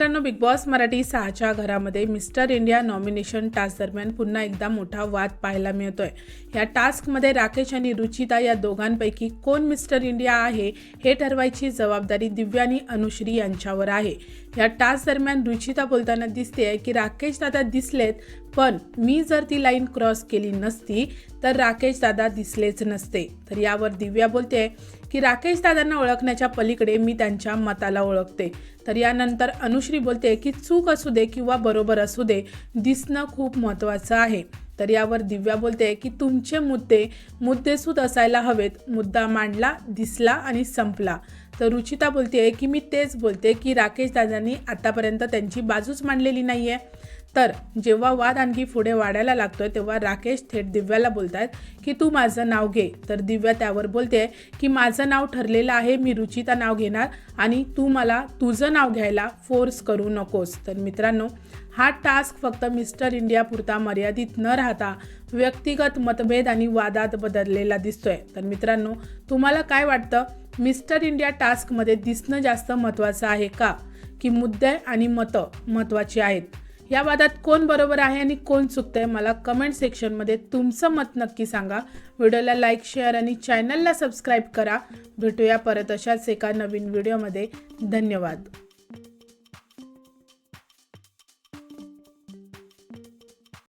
मित्रांनो big boss Marathi सहाच्या घरामध्ये मिस्टर इंडिया नॉमिनेशन टास्क दरम्यान पुन्हा एकदा मोठा वाद पाहायला मिळतोय. या टास्कमध्ये राकेश आणि रुचिता या दोघांपैकी कोण मिस्टर इंडिया आहे हे ठरवायची जबाबदारी दिव्या आणि अनुश्री यांच्यावर आहे. या टास्क दरम्यान रुचिता बोलताना दिसते की राकेश दादा दिसलेत पण मी जर ती लाईन क्रॉस केली नसती तर राकेश दादा दिसलेच नसते. तर यावर दिव्या बोलते की राकेश दादांना ओळखण्याच्या पलीकडे मी त्यांच्या मताला ओळखते. तर यानंतर अनुश्री बोलते की चूक असू दे किंवा बरोबर असू दे दिसणं खूप महत्त्वाचं आहे. तर यावर दिव्या बोलते की तुमचे मुद्दे मुद्देसूद असायला हवेत. मुद्दा मांडला दिसला आणि संपला. तर रुचिता बोलते की मी तेच बोलते की राकेश दादांनी आतापर्यंत त्यांची बाजूच मांडलेली नाही आहे तर जेव्हा वाद आणखी पुढे वाढायला लागतोय तेव्हा राकेश थेट दिव्याला बोलतायत की तू माझं नाव घे. तर दिव्या त्यावर बोलते की माझं नाव ठरलेलं आहे मी रुचिता नाव घेणार आणि तू मला तुझं नाव घ्यायला फोर्स करू नकोस. तर मित्रांनो हा टास्क फक्त मिस्टर इंडियापुरता मर्यादित न राहता व्यक्तिगत मतभेद आणि वादात बदललेला दिसतोय. तर मित्रांनो तुम्हाला काय वाटतं? मिस्टर इंडिया टास्कमध्ये दिसणं जास्त महत्त्वाचं आहे का? की मुद्दे आणि मतं महत्त्वाची आहेत? या वादात कोण बरोबर आहे आणि कोण चुकतंय मला कमेंट सेक्शनमध्ये तुमचं मत नक्की सांगा. व्हिडिओला लाईक शेअर आणि चॅनलला सबस्क्राईब करा. भेटूया परत अशाच एका नवीन व्हिडिओमध्ये धन्यवाद.